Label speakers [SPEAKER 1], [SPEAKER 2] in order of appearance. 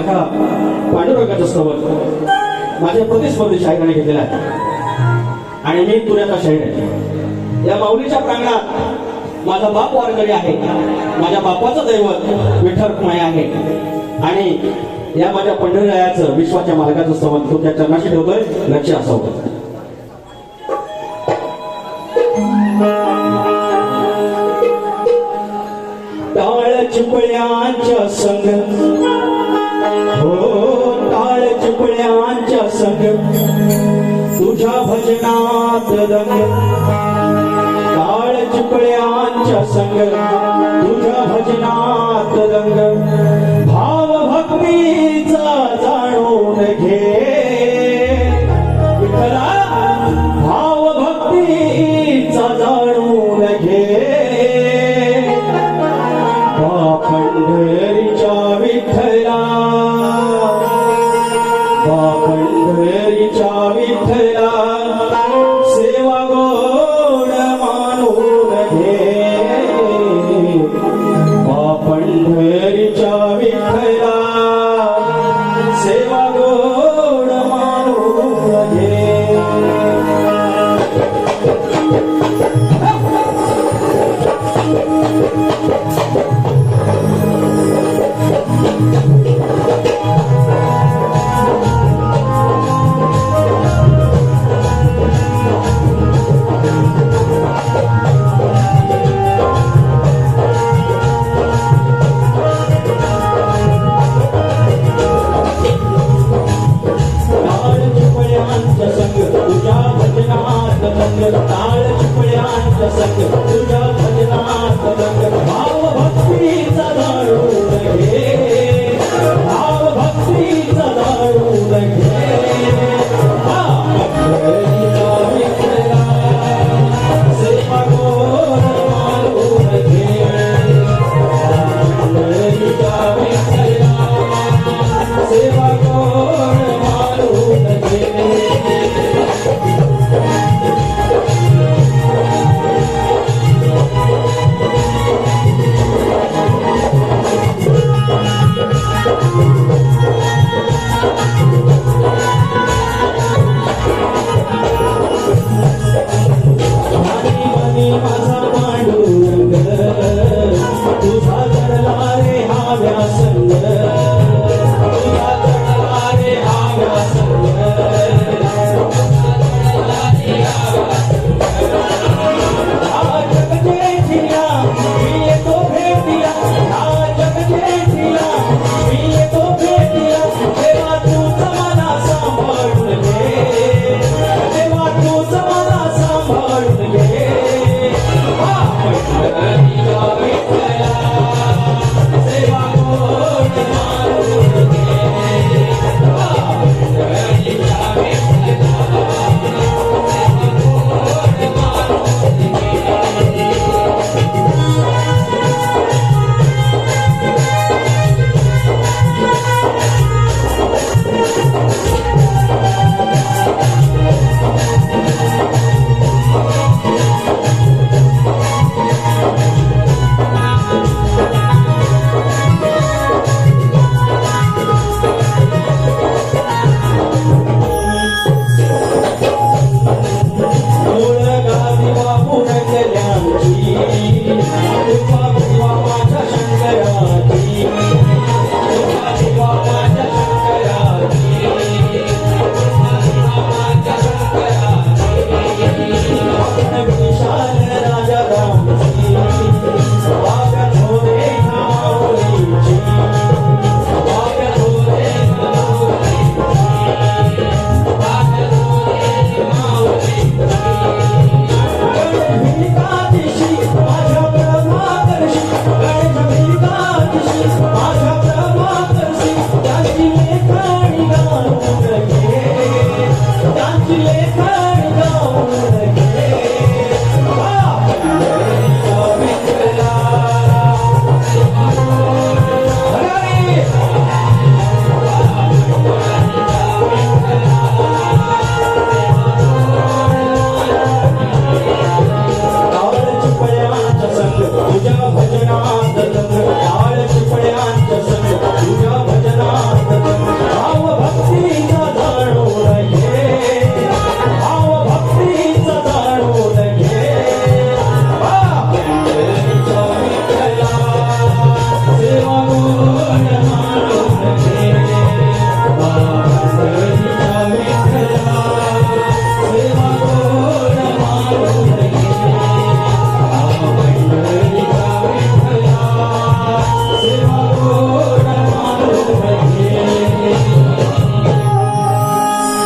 [SPEAKER 1] माझ्या पांडुरंगाचं स्तवन माझ्या प्रतिस्पर्धी शाहिराने घेतलेला आहे. आणि मी पुण्याचा शाहीर आहे. या माऊलीच्या प्रांगणात माझा बाप वारकरी आहे. माझ्या बापाचं दैवत विठ्ठल माया आहे. आणि या माझ्या पंढरीरायाचं विश्वाच्या मालकाचं स्तवन तो त्या चरणाशी ठेवतोय लक्ष असावं. चिपळ्यांच्या संग तुझ्या भजनात रंग काळ चिपळ्यांच्या संग तुझ्या भजनात रंग. भाव भक्तीचा जाणून घे. विठला भाव भक्तीचा जाणून घे. पंढरीच्या विठ्ठला पंढरीच्या विठ्ठला.